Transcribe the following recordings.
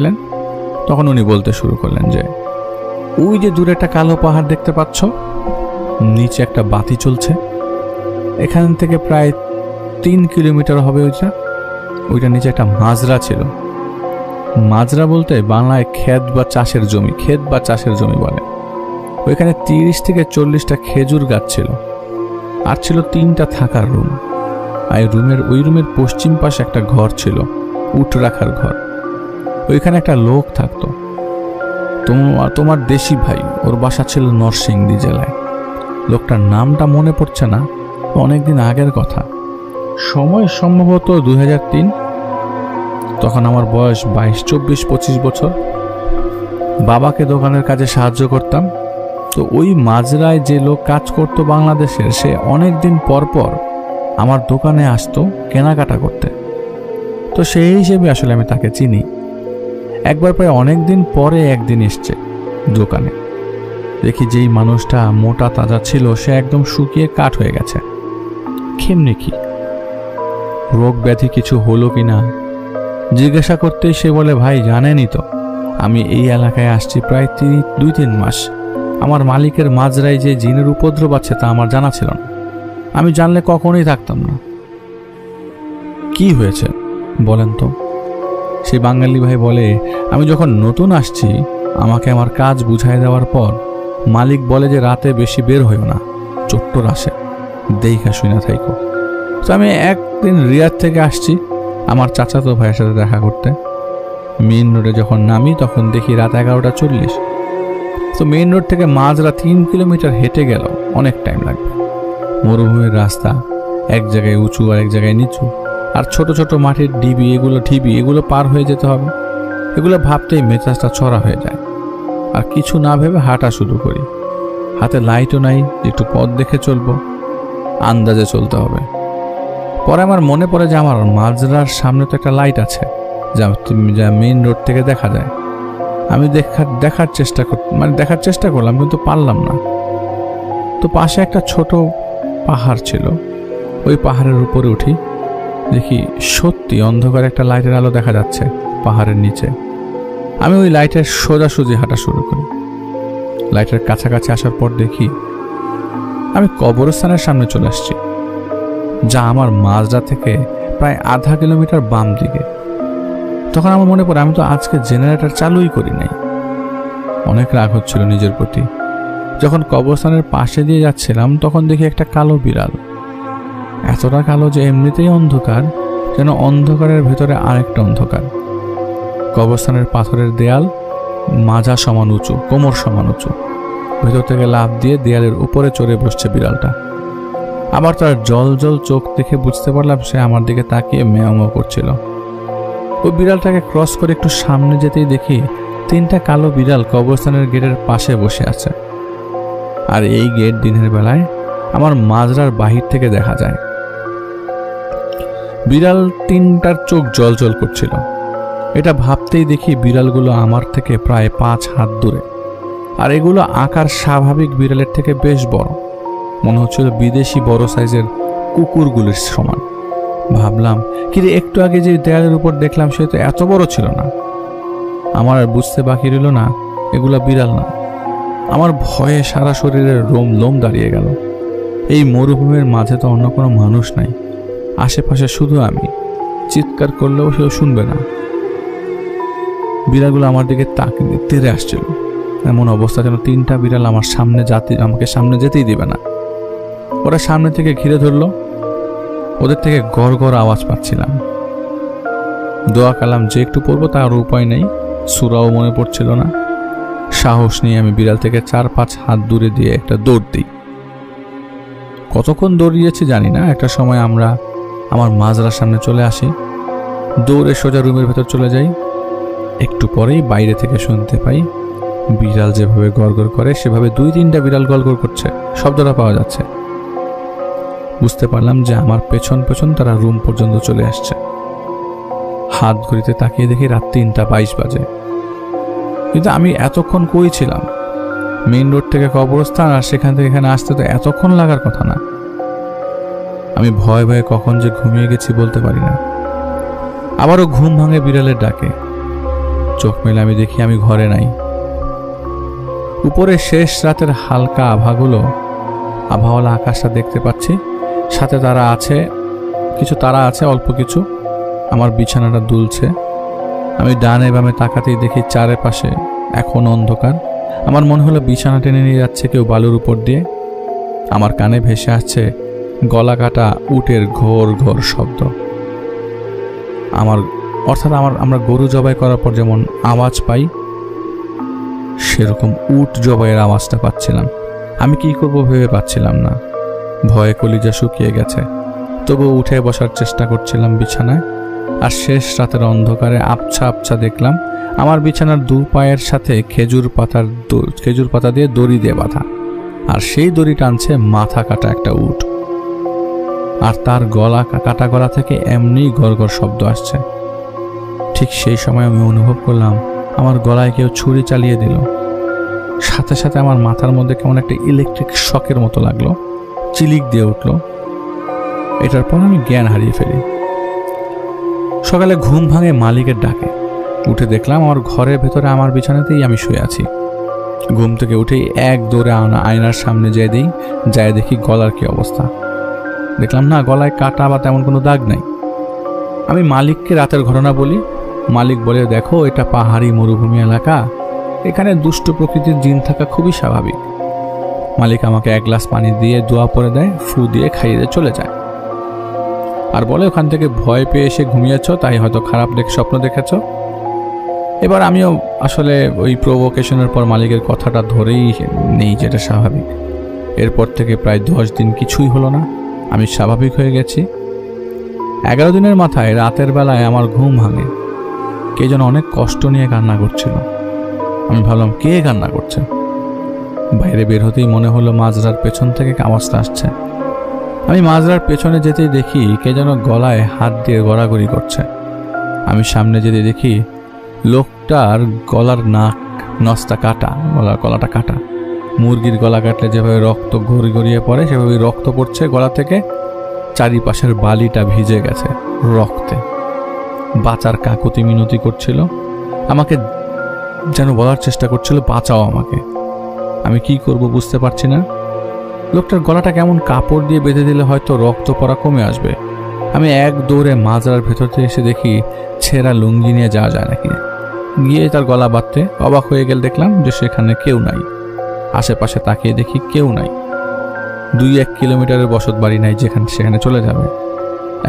গেলেন। তখন উনি বলতে শুরু করলেন যে, ওই যে দূরে একটা কালো পাহাড় দেখতে পাচ্ছ, নিচে একটা বাতি চলছে। এখান থেকে প্রায় তিন কিলোমিটার হবে ওইটা। ওইটা নিচে একটা মাজরা ছিল। মাজরা বলতে বাংলায় ক্ষেত বা চাষের জমি, ক্ষেত বা চাষের জমি বলে। ওইখানে তিরিশ থেকে চল্লিশটা খেজুর গাছ ছিল। আর ছিল তিনটা থাকার রুম। আর রুমের, ওই রুমের পশ্চিম পাশে একটা ঘর ছিল উট রাখার ঘর। ওইখানে একটা লোক থাকতো। তোমার তোমার দেশি ভাই, ওর বাসা ছিল নরসিংদী জেলায়। লোকটার নামটা মনে পড়ছে না, অনেকদিন আগের কথা। সময় সম্ভবত দু হাজার তিন। তখন আমার বয়স বাইশ, চব্বিশ, পঁচিশ বছর। বাবাকে দোকানের কাজে সাহায্য করতাম। তো ওই মাজরায় যে লোক কাজ করতো বাংলাদেশের, সে অনেক দিন পর পর আমার দোকানে আসতো কেনাকাটা করতে। তো সেই হিসেবে আসলে আমি তাকে চিনি। একবার প্রায় অনেক দিন পরে একদিন এসছে দোকানে। দেখি যেই মানুষটা মোটা তাজা ছিল, সে একদম শুকিয়ে কাঠ হয়ে গেছে। কেমনি কি? রোগ ব্যাধি কিছু হলো কি না জিজ্ঞাসা করতেই সে বলে, ভাই জানেনি তো, আমি এই এলাকায় আসছি প্রায় তিন, দুই, তিন মাস। আমার মালিকের মাজরায় যে জিনের উপদ্রব আছে তা আমার জানা ছিল না। আমি জানলে কখনোই থাকতাম না। কি হয়েছে, বলেন তো? সেই বাঙালি ভাই বলে, আমি যখন নতুন আসছি, আমাকে আমার কাজ বুঝাই দেওয়ার পর মালিক বলে যে রাতে বেশি বের হইও না চট্টর আসে দেইখা শুনে থাইকো। তো আমি একদিন রিয়াদ থেকে আসছি আমার চাচাতো ভাইয়ের সাথে দেখা করতে। মেইন রোডে যখন নামি তখন দেখি রাত এগারোটা চল্লিশ। তো মেইন রোড থেকে মাঝরা তিন কিলোমিটার হেঁটে গেল অনেক টাইম লাগবে। মরুভূমির রাস্তা এক জায়গায় উঁচু আর এক জায়গায় নিচু। আর ছোট ছোট মাটির ডিবি, এগুলো ঢিবি এগুলো পার হয়ে যেতে হবে। এগুলো ভাবতেই মেজাজটা ছড়া হয়ে যায়। আর কিছু না ভেবে হাঁটা শুরু করি। হাতে লাইটও নাই, একটু পথ দেখে চলবো। আন্দাজে চলতে হবে। পরে আমার মনে পড়ে যে আমার মাজরার সামনে তো একটা লাইট আছে, যা যা মেইন রোড থেকে দেখা যায়। আমি দেখার দেখার চেষ্টা কর মানে দেখার চেষ্টা করলাম, কিন্তু পারলাম না। তো পাশে একটা ছোট পাহাড় ছিল। ওই পাহাড়ের উপরে উঠি। দেখি সত্যি অন্ধকার একটা লাইটের আলো দেখা যাচ্ছে পাহাড়ের নিচে। আমি ওই লাইটের সোজাসুজি হাঁটা শুরু করি। লাইটের কাছাকাছি আসার পর দেখি আমি কবরস্থানের সামনে চলে আসছি, যা আমার মাঝরা থেকে প্রায় আধা কিলোমিটার বাম দিকে। তখন আমার মনে পড়ে, আমি তো আজকে জেনারেটর চালুই করি নাই। অনেক রাগ হচ্ছিল নিজের প্রতি। যখন কবরস্থানের পাশে দিয়ে যাচ্ছিলাম, তখন দেখি একটা কালো বিড়াল। এতটা কালো যে এমনিতেই অন্ধকার, যেন অন্ধকারের ভেতরে আরেকটা অন্ধকার। কবরস্থানের পাথরের দেয়াল মাজা সমান উঁচু, কোমর সমান উঁচু। ভেতর থেকে লাফ দিয়ে দেয়ালের উপরে চড়ে বসছে বিড়ালটা। আবার তার জল জল চোখ দেখে বুঝতে পারলাম সে আমার দিকে তাকিয়ে মেয়ামো করছিল। ওই বিড়ালটাকে ক্রস করে একটু সামনে যেতেই দেখি তিনটা কালো বিড়াল কবরস্থানের গেটের পাশে বসে আছে। আর এই গেট দিনের বেলায় আমার মাজরার বাহির থেকে দেখা যায়। বিড়াল তিনটার চোখ জল জল করছিল। এটা ভাবতেই দেখি বিড়ালগুলো আমার থেকে প্রায় পাঁচ হাত দূরে। আর এগুলো আকার স্বাভাবিক বিড়ালের থেকে বেশ বড়। মনে হচ্ছিল বিদেশি বড় সাইজের কুকুরগুলির সমান। ভাবলাম কিন্তু একটু আগে যে দেয়ালের উপর দেখলাম, সে তো এত বড় ছিল না। আমার আর বুঝতে বাকি রইল না, এগুলো বিড়াল না। আমার ভয়ে সারা শরীরের রোম লোম দাঁড়িয়ে গেল। এই মরুভূমির মাঝে তো অন্য কোনো মানুষ নাই। আশেপাশে শুধু আমি। চিৎকার করলেও সেও শুনবে না। বিড়ালগুলো আমার দিকে তাক তেরে আসছিল। এমন অবস্থা যেন তিনটা বিড়াল আমার সামনে যাতে আমাকে সামনে যেতেই দিবে না। ওরা সামনে থেকে ঘিরে ধরলো। ওদের থেকে গড় গড় আওয়াজ পাচ্ছিলাম। দোয়া কালাম যে একটু পড়ব তার উপায় নেই। সুরাও মনে পড়ছিল না। সাহস নিয়ে আমি বিড়াল থেকে চার পাঁচ হাত দূরে দিয়ে একটা দৌড় দিই। কতক্ষণ দৌড়িয়েছি জানি না। একটা সময় আমরা আমার মাজরার সামনে চলে আসি। দৌড়ে সোজা রুমের ভেতর চলে যাই। একটু পরেই বাইরে থেকে শুনতে পাই, বিড়াল যেভাবে গড়গড় করে, সেভাবে দুই তিনটা বিড়াল গড়গড় করছে। শব্দটা পাওয়া যাচ্ছে। বুঝতে পারলাম যে আমার পেছন পেছন তারা রুম পর্যন্ত চলে আসছে। হাত ঘড়িতে তাকিয়ে দেখি রাত তিনটা বাইশ বাজে। কিন্তু আমি এতক্ষণ কই ছিলাম? মেইন রোড থেকে কবরস্থান আর সেখান থেকে এখানে আসতে তো এতক্ষণ লাগার কথা না। আমি ভয়ে ভয়ে কখন যে ঘুমিয়ে গেছি বলতে পারি না। আবারও ঘুম ভাঙে বিড়ালের ডাকে। চোখ মেলে আমি দেখি আমি ঘরে নাই। উপরে শেষ রাতের হালকা আভাগুলো আভাওয়ালা আকাশটা দেখতে পাচ্ছি। সাথে তারা আছে, কিছু তারা আছে, অল্প কিছু। আমার বিছানাটা দুলছে। আমি ডানে বামে তাকাতেই দেখি চারপাশে এখন অন্ধকার। আমার মনে হলো বিছানা টেনে নিয়ে যাচ্ছে কেউ বালুর উপর দিয়ে। আমার কানে ভেসে আসছে গলা কাটা উটের ঘোর ঘোর শব্দ। আমার, অর্থাৎ আমার, আমরা গরু জবাই করার পর যেমন আওয়াজ পাই, সেরকম উট জবাইয়ের আওয়াজটা পাচ্ছিলাম। আমি কি করব ভেবে পাচ্ছিলাম না। ভয়ে কলিজা শুকিয়ে গেছে। তবু উঠে বসার চেষ্টা করছিলাম বিছানায়। আর শেষ রাতের অন্ধকারে আবছা আবছা দেখলাম, আমার বিছানার দু পায়ের সাথে খেজুর পাতার খেজুর পাতা দিয়ে দড়ি দিয়ে বাঁধা। আর সেই দড়ি টানছে মাথা কাটা একটা উট। আর তার গলা কাটা গলা থেকে এমনি গড়গড় শব্দ আসছে। ঠিক সেই সময় আমি অনুভব করলাম, আমার গলায় কেউ ছুরি চালিয়ে দিল। সাথে সাথে আমার মাথার মধ্যে কেমন একটা ইলেকট্রিক শকের মতো লাগল। চিলিক দিয়ে উঠল। এটার পর আমি জ্ঞান হারিয়ে ফেলি। সকালে ঘুম ভাঙে মালিকের ডাকে। উঠে দেখলাম আমার ঘরের ভেতরে আমার বিছানাতেই আমি শুয়ে আছি। ঘুম থেকে উঠেই এক দৌড়ে আয়না আয়নার সামনে যেয়ে দিই, যায় দেখি গলার কি অবস্থা। দেখলাম না, গলায় কাটা বা তেমন কোনো দাগ নাই। আমি মালিককে রাতের ঘটনা বলি। মালিক বলে, দেখো, এটা পাহাড়ি মরুভূমি এলাকা। এখানে দুষ্ট প্রকৃতির জিন থাকা খুবই স্বাভাবিক। মালিক আমাকে এক গ্লাস পানি দিয়ে দোয়া পরে দেয়, ফু দিয়ে খাইয়ে দিয়ে চলে যায়। আর বলে, ওখান থেকে ভয় পেয়ে এসে ঘুমিয়েছ, তাই হয়তো খারাপ দেখে, স্বপ্ন দেখেছ। এবার আমিও আসলে ওই প্রভোকেশনের পর মালিকের কথাটা ধরেই নেই যেটা স্বাভাবিক। এরপর থেকে প্রায় দশ দিন কিছুই হলো না। আমি স্বাভাবিক হয়ে গেছি। এগারো দিনের মাথায় রাতের বেলায় আমার ঘুম ভাঙে। কে যেন অনেক কষ্ট নিয়ে কান্না করছিল। আমি ভাবলাম, কে কান্না করছে? বাইরে বের হতেই মনে হলো মাজরার পেছন থেকে আওয়াজটা আসছে। আমি মাজরার পেছনে যেতেই দেখি কে যেন গলায় হাত দিয়ে গড়াগড়ি করছে। আমি সামনে যেতে দেখি লোকটার গলার নাক, নসটা কাটা, গলার গলাটা কাটা। মুরগির গলা কাটলে যেভাবে রক্ত গড়ি গড়িয়ে পড়ে সেভাবে রক্ত পড়ছে গলা থেকে। চারিপাশের বালিটা ভিজে গেছে রক্তে। বাঁচার কাকুতি মিনতি করছিল। আমাকে যেন বলার চেষ্টা করছিল, বাঁচাও আমাকে। আমি কি করব বুঝতে পারছি না। লোকটার গলাটা কেমন কাপড় দিয়ে বেঁধে দিলে হয়তো রক্ত পড়া কমে আসবে। আমি এক দৌড়ে মাজরার ভেতর থেকে এসে দেখি ছেঁড়া লুঙ্গি নিয়ে যাওয়া যায় নাকি। গিয়ে তার গলা বাঁধতে অবাক হয়ে গেল দেখলাম যে সেখানে কেউ নাই। আশেপাশে তাকিয়ে দেখি কেউ নাই। দুই এক কিলোমিটারের বসত বাড়ি নাই যেখানে সেখানে চলে যাবে।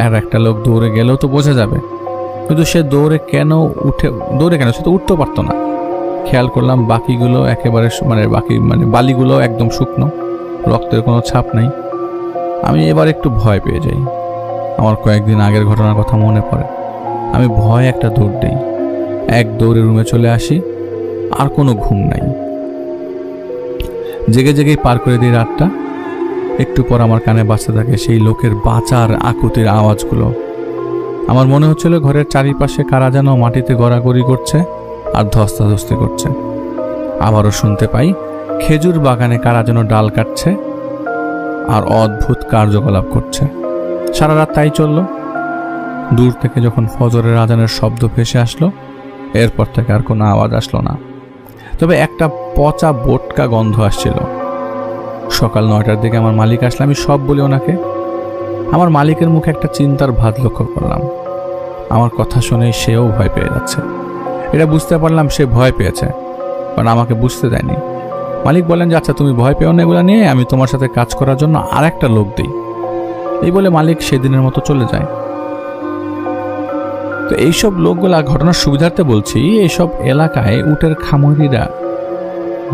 আর একটা লোক দৌড়ে গেলেও তো বোঝা যাবে। কিন্তু সে দৌড়ে কেন উঠে দৌড়ে কেন? সে তো উঠতেও পারতো না। খেয়াল করলাম বাকিগুলো একেবারে মানে বাকি মানে বালিগুলো একদম শুকনো। রক্তের কোনো ছাপ নেই। আমি এবার একটু ভয় পেয়ে যাই। আমার কয়েকদিন আগের ঘটনার কথা মনে পড়ে। আমি ভয় একটা দৌড় দিই। এক দৌড়ে রুমে চলে আসি। আর কোনো ঘুম নাই। জেগে জেগেই পার করে দিই রাতটা। একটু পর আমার কানে বাঁচতে থাকে সেই লোকের বাঁচার আকুতির আওয়াজগুলো। আমার মনে হচ্ছিল ঘরের চারিপাশে কারা যেন মাটিতে গড়াগড়ি করছে আর ধস্তাধস্তি করছে। আবারও শুনতে পাই খেজুর বাগানে কারা যেন ডাল কাটছে আর অদ্ভুত কার্যকলাপ করছে। সারা রাত তাই চলল। দূর থেকে যখন ফজরের আজানের শব্দ ভেসে আসলো, এরপর থেকে আর কোনো আওয়াজ আসলো না। তবে একটা পচা বোটকা গন্ধ আসছিল। সকাল নয়টার দিকে আমার মালিক আসলে আমি সব বলি ওনাকে। আমার মালিকের মুখে একটা চিন্তার ভাত লক্ষ্য করলাম। আমার কথা শুনে সেও ভয় পেয়ে যাচ্ছে। এটা বুঝতে পারলাম সে ভয় পেয়েছে, কারণ আমাকে বুঝতে দেয়নি। মালিক বলেন যে আচ্ছা তুমি ভয় পেও না এগুলো নিয়ে, আমি তোমার সাথে কাজ করার জন্য আর একটা লোক দিই। এই বলে মালিক সেদিনের মতো চলে যায়। তো এইসব লোকগুলা ঘটনার সুবিধার্থে বলছি এইসব এলাকায় উটের খামারিরা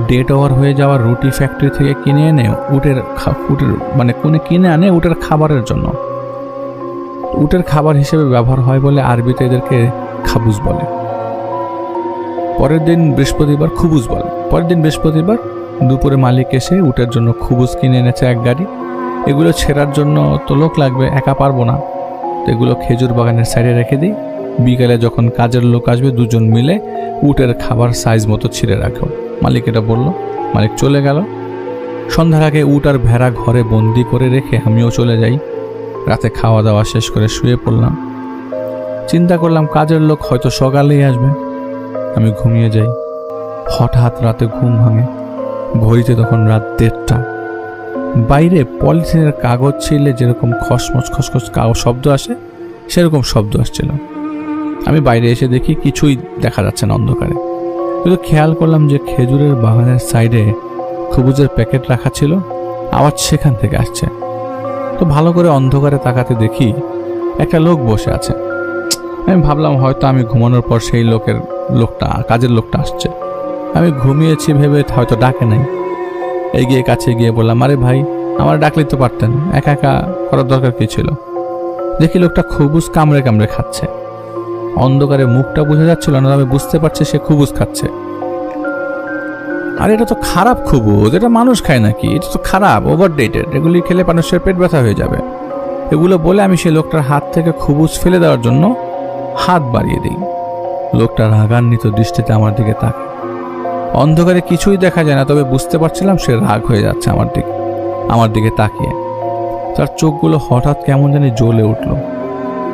ডেট ওভার হয়ে যাওয়া রুটি ফ্যাক্টরি থেকে কিনে এনে উটের উটের মানে কোনে কিনে আনে উটের খাবারের জন্য। উটের খাবার হিসেবে ব্যবহার হয় বলে আরবিতে এদেরকে খাবুজ বলে। পরের দিন বৃহস্পতিবার খুবুজ বলে। পরের দিন বৃহস্পতিবার দুপুরে মালিক এসে উটের জন্য খুবুজ কিনে এনেছে এক গাড়ি। এগুলো ছেঁড়ার জন্য তো লোক লাগবে, একা পারব না। তো এগুলো খেজুর বাগানের সাইডে রেখে দিই। বিকালে যখন কাজের লোক আসবে দুজন মিলে উটের খাবার সাইজ মতো ছিঁড়ে রাখো। মালিক এটা বলল, মালিক চলে গেল। সন্ধ্যার আগে উট আর ভেড়া ঘরে বন্দি করে রেখে আমিও চলে যাই। রাতে খাওয়া দাওয়া শেষ করে শুয়ে পড়লাম। চিন্তা করলাম কাজের লোক হয়তো সকালেই আসবে। আমি ঘুমিয়ে যাই। হঠাৎ রাতে ঘুম ভাঙে। ঘড়িতে তখন রাত দেড়টা। বাইরে পলিথিনের কাগজ ছিলে যেরকম খসমস খসখস কাগজ শব্দ আসে, সেরকম শব্দ আসছিল। আমি বাইরে এসে দেখি কিছুই দেখা যাচ্ছে না অন্ধকারে। কিন্তু খেয়াল করলাম যে খেজুরের বাগানের সাইডে সবুজের প্যাকেট রাখা ছিল আওয়াজ সেখান থেকে আসছে। তো ভালো করে অন্ধকারে তাকাতে দেখি একটা লোক বসে আছে। আমি ভাবলাম হয়তো আমি ঘুমানোর পর সেই লোকের লোকটা, কাজের লোকটা আসছে। আমি ঘুমিয়েছি ভেবে হয়তো ডাকে নাই। এগিয়ে কাছে গিয়ে বললাম, আরে ভাই, আমার ডাকলেই তো পারতেন, একা একা করার দরকার কি ছিল? দেখি লোকটা খুবুজ কামড়ে কামড়ে খাচ্ছে। অন্ধকারে মুখটা বোঝা যাচ্ছিল না আমি বুঝতে পারছি সে খুবুজ খাচ্ছে। আর, এটা তো খারাপ খুবুজ, এটা মানুষ খায় নাকি? এটা তো খারাপ ওভার ডেটেড এগুলি খেলে মানুষের পেট ব্যথা হয়ে যাবে। এগুলো বলে আমি সেই লোকটার হাত থেকে খুবুজ ফেলে দেওয়ার জন্য হাত বাড়িয়ে দিই। লোকটা রাগান্বিত দৃষ্টিতে আমার দিকে তাকায়। অন্ধকারে কিছুই দেখা যায় না, তবে বুঝতে পারছিলাম সে রাগ হয়ে যাচ্ছে আমার দিকে আমার দিকে তাকিয়ে। তার চোখগুলো হঠাৎ কেমন জানি জ্বলে উঠল।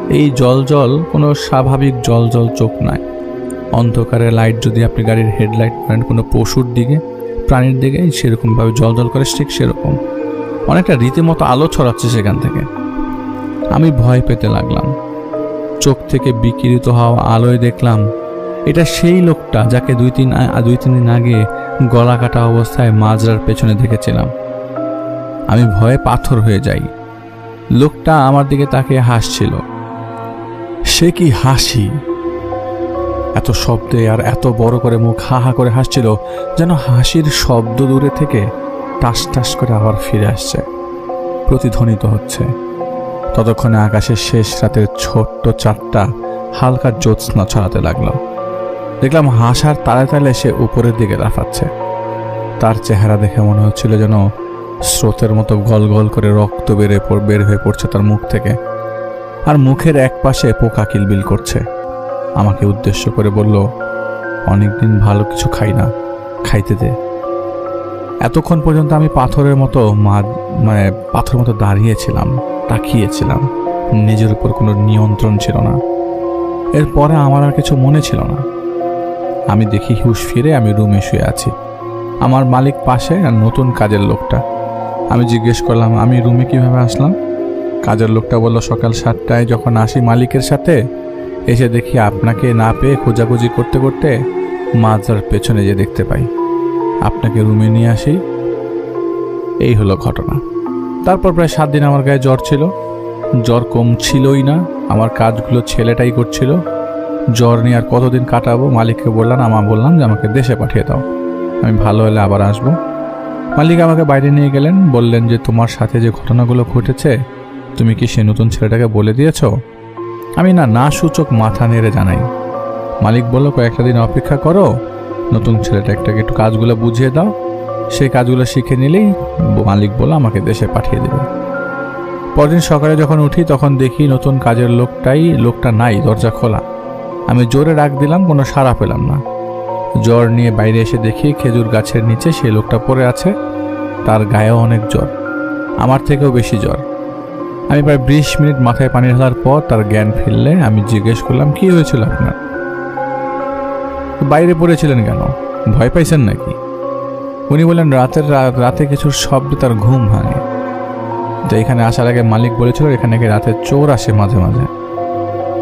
এই জল জল, কোনো স্বাভাবিক জল জল চোখ নয় অন্ধকারে লাইট যদি আপনি গাড়ির হেডলাইট মারেন, কোনো পশুর দিকে, প্রাণীর দিকে সেরকমভাবে জল জল করে ঠিক সেরকম। অনেকটা রীতিমতো আলো ছড়াচ্ছে সেখান থেকে। আমি ভয় পেতে লাগলাম। চোখ থেকে বিকিরিত হওয়া আলোয় দেখলাম, এটা সেই লোকটা যাকে দুই তিন দুই তিন দিন আগে গলা কাটা অবস্থায় মাজরার পেছনে দেখেছিলাম। আমি ভয়ে পাথর হয়ে যাই। লোকটা আমার দিকে তাকিয়ে হাসছিল। সে কি হাসি? এত শব্দে আর এত বড় করে মুখ হা হা করে হাসছিল যেন হাসির শব্দ দূরে থেকে টাস টাস করে আবার ফিরে আসছে, প্রতিধ্বনিত হচ্ছে। ততক্ষণে আকাশের শেষ রাতের ছোট্ট চারটা হালকা জ্যোৎস্না ছড়াতে লাগল। দেখলাম হাসার তালে তালে সে উপরের দিকে লাফাচ্ছে তার চেহারা দেখে মনে হচ্ছিল যেন স্রোতের মতো গল গল করে রক্ত বেড়ে বের হয়ে পড়ছে তার মুখ থেকে। আর মুখের এক পাশে পোকা কিলবিল করছে। আমাকে উদ্দেশ্য করে বলল, অনেকদিন ভালো কিছু খাই না, খাইতে দে। এতক্ষণ পর্যন্ত আমি পাথরের মতো মানে পাথরের মতো দাঁড়িয়েছিলাম, তাকিয়েছিলাম। নিজের উপর কোনো নিয়ন্ত্রণ ছিল না। এরপরে আমার আর কিছু মনে ছিল না। আমি দেখি হুশ ফিরে আমি রুমে শুয়ে আছি। আমার মালিক পাশে আর নতুন কাজের লোকটা। আমি জিজ্ঞেস করলাম, আমি রুমে কীভাবে আসলাম? কাজের লোকটা বলল, সকাল সাতটায় যখন আসি মালিকের সাথে, এসে দেখি আপনাকে না পেয়ে খোঁজাখুঁজি করতে করতে মাজার পেছনে যে দেখতে পাই। আপনাকে রুমে নিয়ে আসি। এই হলো ঘটনা। তারপর প্রায় সাত দিন আমার গায়ে জ্বর ছিল। জ্বর কম ছিলই না, আমার কাজগুলো ছেলেটাই করছিল। জ্বর নিয়ে আর কতদিন কাটাবো? মালিককে বললাম, আমা বললাম যে আমাকে দেশে পাঠিয়ে দাও। আমি ভালো হলে আবার আসব। মালিক আমাকে বাইরে নিয়ে গেলেন, বললেন যে তোমার সাথে যে ঘটনাগুলো ঘটেছে তুমি কি সে নতুন ছেলেটাকে বলে দিয়েছ? আমি না না সূচক মাথা নেড়ে জানাই। মালিক বলল, কয়েকটা দিন অপেক্ষা করো। নতুন ছেলেটাকে একটু কাজগুলো বুঝিয়ে দাও। সেই কাজগুলো শিখে নিলেই মালিক বলল, আমাকে দেশে পাঠিয়ে দেবে। পরদিন সকালে যখন উঠি, তখন দেখি নতুন কাজের লোকটাই, লোকটা নাই, দরজা খোলা। আমি জোরে ডাক দিলাম, কোনো সাড়া পেলাম না। জ্বর নিয়ে বাইরে এসে দেখি খেজুর গাছের নিচে সেই লোকটা পড়ে আছে। তার গায়েও অনেক জ্বর। আমার থেকেও বেশি জ্বর। আমি প্রায় বিশ মিনিট মাথায় পানি ঢালার পর তার জ্ঞান ফিরলে আমি জিজ্ঞেস করলাম, কি হয়েছিল আপনার? বাইরে পড়েছিলেন কেন? ভয় পাইছেন নাকি? উনি বললেন, রাতের রাতে কিছু শব্দে তার ঘুম ভাঙে। তো এখানে আসার আগে মালিক বলেছিল এখানে নাকি রাতে চোর আসে মাঝে মাঝে।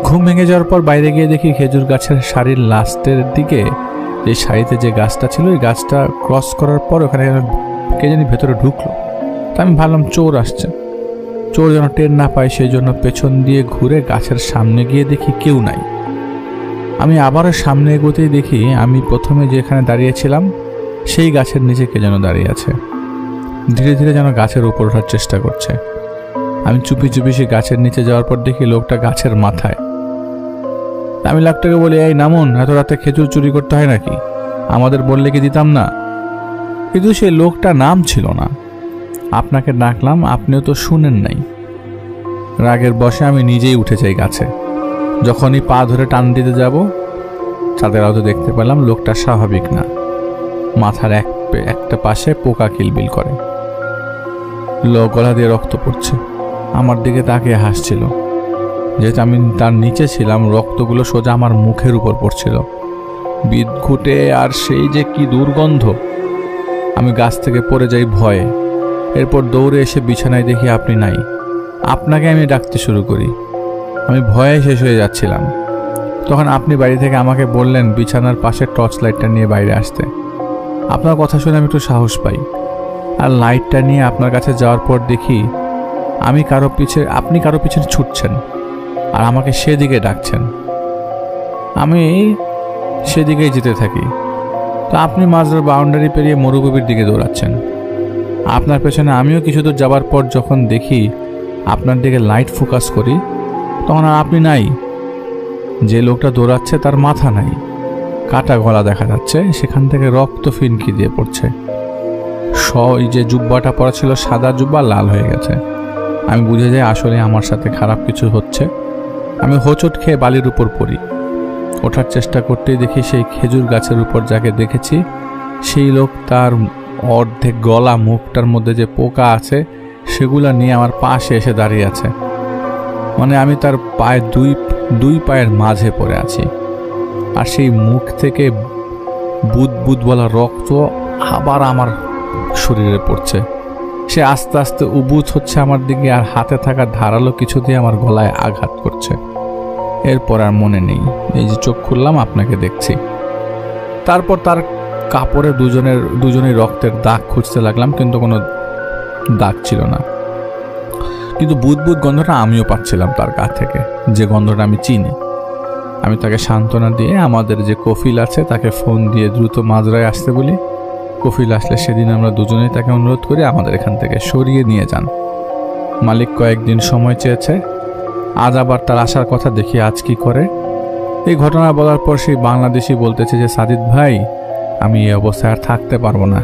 ঘুম ভেঙে যাওয়ার পর বাইরে গিয়ে দেখি খেজুর গাছের শাড়ির লাস্টের দিকে যে শাড়িতে যে গাছটা ছিল, ওই গাছটা ক্রস করার পর ওখানে কে জানি ভেতরে ঢুকলো। তা আমি ভাবলাম, চোর আসছে। চোর যেন টের না পায়, সেই জন্য পেছন দিয়ে ঘুরে গাছের সামনে গিয়ে দেখি কেউ নাই। আমি আবারও সামনে এগোতেই দেখি আমি প্রথমে যেখানে দাঁড়িয়েছিলাম সেই গাছের নিচে কে যেন দাঁড়িয়ে আছে। ধীরে ধীরে যেন গাছের উপর ওঠার চেষ্টা করছে। আমি চুপি চুপি সেই গাছের নিচে যাওয়ার পর দেখি লোকটা গাছের মাথায়। আমি লোকটাকে বলি, এই নামুন, এত রাতে খেজুর চুরি করতে হয় নাকি? আমাদের বললে কি দিতাম না? কিন্তু সেই লোকটা নাম ছিল না। আপনাকে ডাকলাম, আপনিও তো শুনেন নাই। রাগের বসে আমি নিজেই উঠে যাই গাছে। যখনই পা ধরে টান দিতে যাব তাদের আলো দেখতে পেলাম লোকটা স্বাভাবিক না। মাথার এক একটা পাশে পোকা কিলবিল করে। লো গলা দিয়ে রক্ত পড়ছে। আমার দিকে তাকিয়ে হাসছিল। যেহেতু আমি তার নিচে ছিলাম, রক্তগুলো সোজা আমার মুখের উপর পড়ছিল। বিদ্ঘুটে আর সেই যে কি দুর্গন্ধ। আমি গাছ থেকে পড়ে যাই ভয়ে। এরপর দৌড়ে এসে বিছানায় দেখি আপনি নাই। আপনাকে আমি ডাকতে শুরু করি। আমি ভয়ে শেষ হয়ে যাচ্ছিলাম। তখন আপনি বাড়ি থেকে আমাকে বললেন বিছানার পাশে টর্চ লাইটটা নিয়ে বাইরে আসতে। আপনার কথা শুনে আমি একটু সাহস পাই। আর লাইটটা নিয়ে আপনার কাছে যাওয়ার পর দেখি আমি কারও পিছে, আপনি কারও পিছনে ছুটছেন আর আমাকে সেদিকে ডাকছেন। আমি সেদিকেই যেতে থাকি। তো আপনি মাঝরার বাউন্ডারি পেরিয়ে মরুভূমির দিকে দৌড়াচ্ছেন। আপনার পেছনে আমিও কিছু দূর যাবার পর যখন দেখি আপনার দিকে লাইট ফোকাস করি, তখন আর আপনি নাই। যে লোকটা দৌড়াচ্ছে তার মাথা নাই। কাটা গলা দেখা যাচ্ছে, সেখান থেকে রক্ত ফিনকি দিয়ে পড়ছে। স ওই যে জুব্বাটা পরা ছিল সাদা জুব্বা, লাল হয়ে গেছে। আমি বুঝে যাই আসলে আমার সাথে খারাপ কিছু হচ্ছে। আমি হোঁচট খেয়ে বালির উপর পড়ি। ওঠার চেষ্টা করতেই দেখি সেই খেজুর গাছের উপর যাকে দেখেছি, সেই লোক তার অর্ধেক গলা মুখটার মধ্যে যে পোকা আছে, সেগুলা নিয়ে আমার পাশে এসে দাঁড়িয়ে আছে। মানে আমি তার পায়ে দুই দুই পায়ের মাঝে পড়ে আছি। আর সেই মুখ থেকে বুদ বুদ বলা রক্ত আবার আমার শরীরে পড়ছে। সে আস্তে আস্তে উবুত হচ্ছে আমার দিকে আর হাতে থাকা ধারালো কিছু দিয়ে আমার গলায় আঘাত করছে। এরপর আর মনে নেই। এই যে চোখ খুললাম, আপনাকে দেখছি। তারপর তার কাপড়ে দুজনের দুজনেই রক্তের দাগ খুঁজতে লাগলাম, কিন্তু কোনো দাগ ছিল না। কিন্তু বুদবুদ গন্ধটা আমিও পাচ্ছিলাম তার গা থেকে। যে গন্ধটা আমি চিনি। আমি তাকে সান্ত্বনা দিয়ে আমাদের যে কফিল আছে তাকে ফোন দিয়ে দ্রুত মাজরায় আসতে বলি। কফিল আসলে সেদিন আমরা দুজনেই তাকে অনুরোধ করি আমাদের এখান থেকে সরিয়ে নিয়ে যান। মালিক কয়েকদিন সময় চেয়েছে। আজ আবার তার আসার কথা দেখি আজ কি করে। এই ঘটনা বলার পর সেই বাংলাদেশি বলতেছে যে সাজিদ ভাই আমি এই অবস্থায় আর থাকতে পারব না।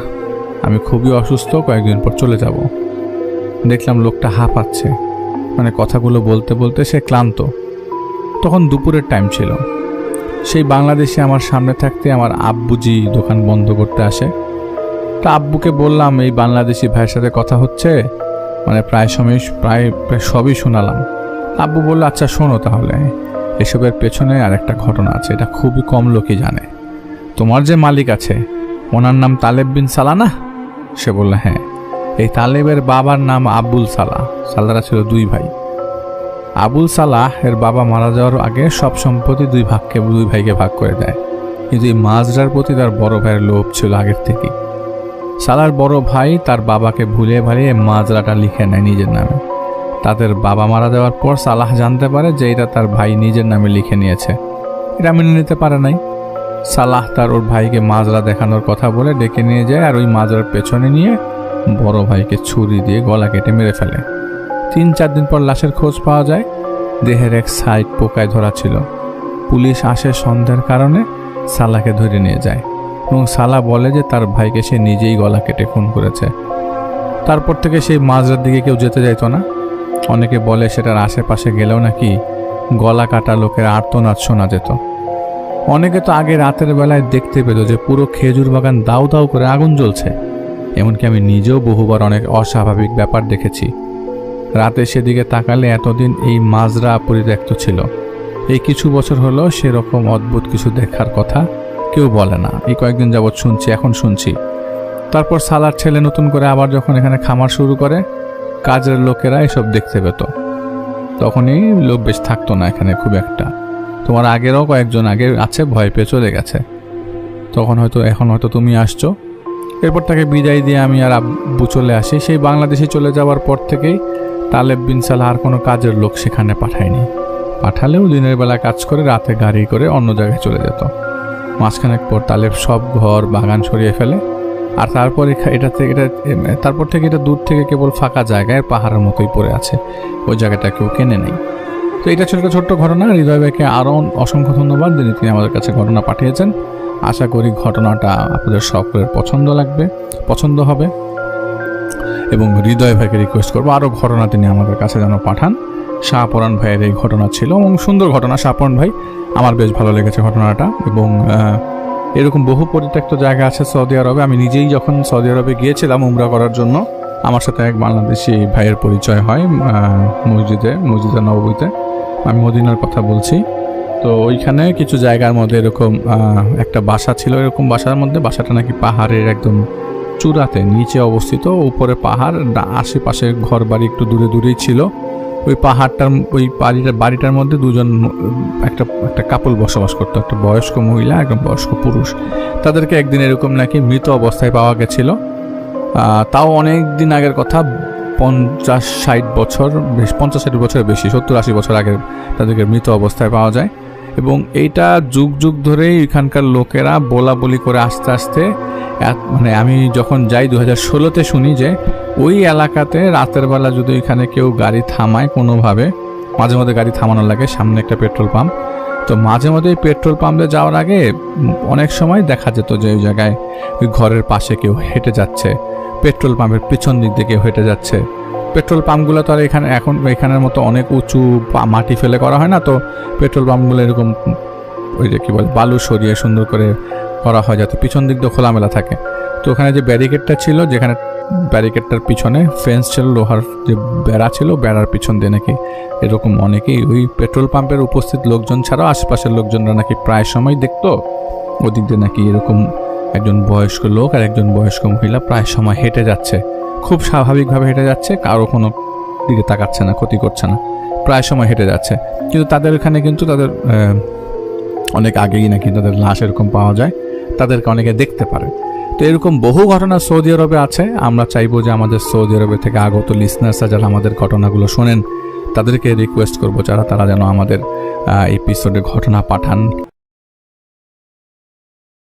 আমি খুবই অসুস্থ, কয়েকদিন পর চলে যাব। দেখলাম লোকটা হাঁপাচ্ছে মানে কথাগুলো বলতে বলতে সে ক্লান্ত। তখন দুপুরের টাইম ছিল। সেই বাংলাদেশি আমার সামনে থাকতে আমার আব্বুজি দোকান বন্ধ করতে আসে। তা আব্বুকে বললাম, এই বাংলাদেশি ভাইয়ের সাথে কথা হচ্ছে? মানে প্রায় সময়, প্রায় প্রায় সবই শোনালাম। আব্বু বলল আচ্ছা শোনো তাহলে। এসবের পেছনে আর একটা ঘটনা আছে, এটা খুবই কম লোকই জানে। তোমার যে মালিক আছে, ওনার নাম তালেব বিন সালা না? সে বলল হ্যাঁ এই তালেবের বাবার নাম আবুল সালা। সালারা ছিল দুই ভাই। আবুল সালাহ এর বাবা মারা যাওয়ার আগে সব সম্পত্তি দুই ভাগকে, দুই ভাইকে ভাগ করে দেয়। কিন্তু এই মাজরার প্রতি তার বড় ভাইয়ের লোভ ছিল আগের থেকেই। সালার বড় ভাই তার বাবাকে ভুলে ভালিয়ে মাজরাটা লিখে নেয় নিজের নামে। তাদের বাবা মারা যাওয়ার পর সালাহ জানতে পারে যে এটা তার ভাই নিজের নামে লিখে নিয়েছে। এটা মেনে নিতে পারে নাই। সালাহ তার ওর ভাইকে মাজরা দেখানোর কথা বলে ডেকে নিয়ে যায় আর ওই মাজরার পেছনে নিয়ে বড় ভাইকে ছুরি দিয়ে গলা কেটে মেরে ফেলে। তিন চার দিন পর লাশের খোঁজ পাওয়া যায়। দেহের এক সাইড পোকায় ধরা ছিল। পুলিশ আসে সন্দেহের কারণে সালাকে ধরে নিয়ে যায় এবং সালা বলে যে তার ভাইকে সে নিজেই গলা কেটে খুন করেছে। তারপর থেকে সেই মাজরার দিকে কেউ যেতে যাইতো না। অনেকে বলে সেটার আশেপাশে গেলেও নাকি গলা কাটা লোকের আর্তনাদ শোনা যেত। অনেকে তো আগে রাতের বেলায় দেখতে পেত যে পুরো খেজুর বাগান দাউ দাউ করে আগুন জ্বলছে। এমনকি আমি নিজেও বহুবার অনেক অস্বাভাবিক ব্যাপার দেখেছি। রাতে সেদিকে তাকালে এতদিন এই মাজরা পরিত্যক্ত ছিল। এই কিছু বছর হলো সেরকম অদ্ভুত কিছু দেখার কথা কেউ বলে না। এই কয়েকদিন যাবৎ শুনছি, এখন শুনছি। তারপর সালার ছেলে নতুন করে আবার যখন এখানে খামার শুরু করে, কাজের লোকেরা এসব দেখতে পেত। তখনই লোক বেশ থাকতো না এখানে খুব একটা। তোমার আগেরও কয়েকজন আগে আছে, ভয় পেয়ে চলে গেছে। তখন হয়তো এখন হয়তো তুমি আসছো। এরপর তাকে বিদায় দিয়ে আমি আর আব্বু চলে আসি। সেই বাংলাদেশে চলে যাওয়ার পর থেকেই তালেব বিন আর কোনো কাজের লোক সেখানে পাঠায়নি। পাঠালেও দিনের বেলা কাজ করে, রাতে গাড়ি করে অন্য জায়গায় চলে যেত। মাঝখানেক পর তালেব সব ঘর বাগান সরিয়ে ফেলে। আর তারপর এটা থেকে এটা তারপর থেকে এটা দূর থেকে কেবল ফাঁকা জায়গায় পাহাড়ের মতোই পড়ে আছে। ওই জায়গাটা কেউ কেনে নেই। তো এটা ছিল একটা ছোট্ট ঘটনা। হৃদয় ভাইকে আরও অসংখ্য ধন্যবাদ যিনি তিনি আমাদের কাছে ঘটনা পাঠিয়েছেন। আশা করি ঘটনাটা আপনাদের সকলের পছন্দ লাগবে, পছন্দ হবে। এবং হৃদয় ভাইকে রিকোয়েস্ট করব, আরও ঘটনা তিনি আমাদের কাছে যেন পাঠান। শাহপরাণ ভাইয়ের এই ঘটনা ছিল এবং সুন্দর ঘটনা। শাহপরাণ ভাই, আমার বেশ ভালো লেগেছে ঘটনাটা এবং এরকম বহু পরিত্যক্ত জায়গা আছে সৌদি আরবে। আমি নিজেই যখন সৌদি আরবে গিয়েছিলাম উমরা করার জন্য, আমার সাথে এক বাংলাদেশি ভাইয়ের পরিচয় হয় মসজিদে মসজিদে নববীতে। আমি মদিনার কথা বলছি। তো ওইখানে কিছু জায়গার মধ্যে এরকম একটা বাসা ছিল। এরকম বাসার মধ্যে বাসাটা নাকি পাহাড়ের একদম চূড়াতে নিচে অবস্থিত। উপরে পাহাড় আশেপাশে ঘর বাড়ি একটু দূরে দূরেই ছিল। ওই পাহাড়টার, ওই বাড়িটার বাড়িটার মধ্যে দুজন একটা একটা কাপল বসবাস করতো। একটা বয়স্ক মহিলা, একজন বয়স্ক পুরুষ। তাদেরকে একদিন এরকম নাকি মৃত অবস্থায় পাওয়া গেছিল। তাও অনেক দিন আগের কথা। পঞ্চাশ ষাট বছর, বেশ পঞ্চাশ ষাট বছরের বেশি, সত্তর আশি বছর আগে তাদেরকে মৃত অবস্থায় পাওয়া যায়। এবং এইটা যুগ যুগ ধরেই এখানকার লোকেরা বলা বলি করে আস্তে আস্তে মানে আমি যখন যাই দু হাজার ষোলোতে শুনি যে ওই এলাকাতে রাতের বেলা যদি এখানে কেউ গাড়ি থামায় কোনোভাবে, মাঝে মধ্যে গাড়ি থামানো লাগে, সামনে একটা পেট্রোল পাম্প। তো মাঝে মধ্যে পেট্রোল পাম্পে যাওয়ার আগে অনেক সময় দেখা যেত যে ওই জায়গায় ওই ঘরের পাশে কেউ হেঁটে যাচ্ছে। পেট্রোল পাম্পের পিছন দিক কেউ হেঁটে যাচ্ছে। পেট্রোল পাম্পগুলো তো আর এখানে এখন এখানের মতো অনেক উঁচু মাটি ফেলে করা হয় না, তো পেট্রোল পাম্পগুলো এরকম ওই যে কী বলে, বালু সরিয়ে সুন্দর করে করা হয় যাতে পিছন দিক দিয়ে খোলামেলা থাকে। তো ওখানে যে ব্যারিকেডটা ছিল, যেখানে ব্যারিকেডটার পিছনে ফেন্স ছিল, লোহার যে বেড়া ছিল, বেড়ার পিছন দিয়ে নাকি এরকম অনেকেই ওই পেট্রোল পাম্পের উপস্থিত লোকজন ছাড়াও আশেপাশের লোকজনরা নাকি প্রায় সময় দেখতো। ওদিক দিয়ে নাকি এরকম একজন বয়স্ক লোক আর একজন বয়স্ক মহিলা প্রায় সময় হেঁটে যাচ্ছে। খুব স্বাভাবিকভাবে হেঁটে যাচ্ছে, কারও কোনো দিকে তাকাচ্ছে না, ক্ষতি করছে না। প্রায় সময় হেঁটে যাচ্ছে। কিন্তু তাদের এখানে কিন্তু তাদের অনেক আগেই নাকি তাদের লাশ এরকম পাওয়া যায়। তাদেরকে অনেকে দেখতে পারে। তো এরকম বহু ঘটনা সৌদি আরবে আছে। আমরা চাইব যে আমাদের সৌদি আরবে থেকে আগত লিসনার্সরা যারা আমাদের ঘটনাগুলো শোনেন, তাদেরকে রিকোয়েস্ট করব যারা, তারা যেন আমাদের এপিসোডে ঘটনা পাঠান।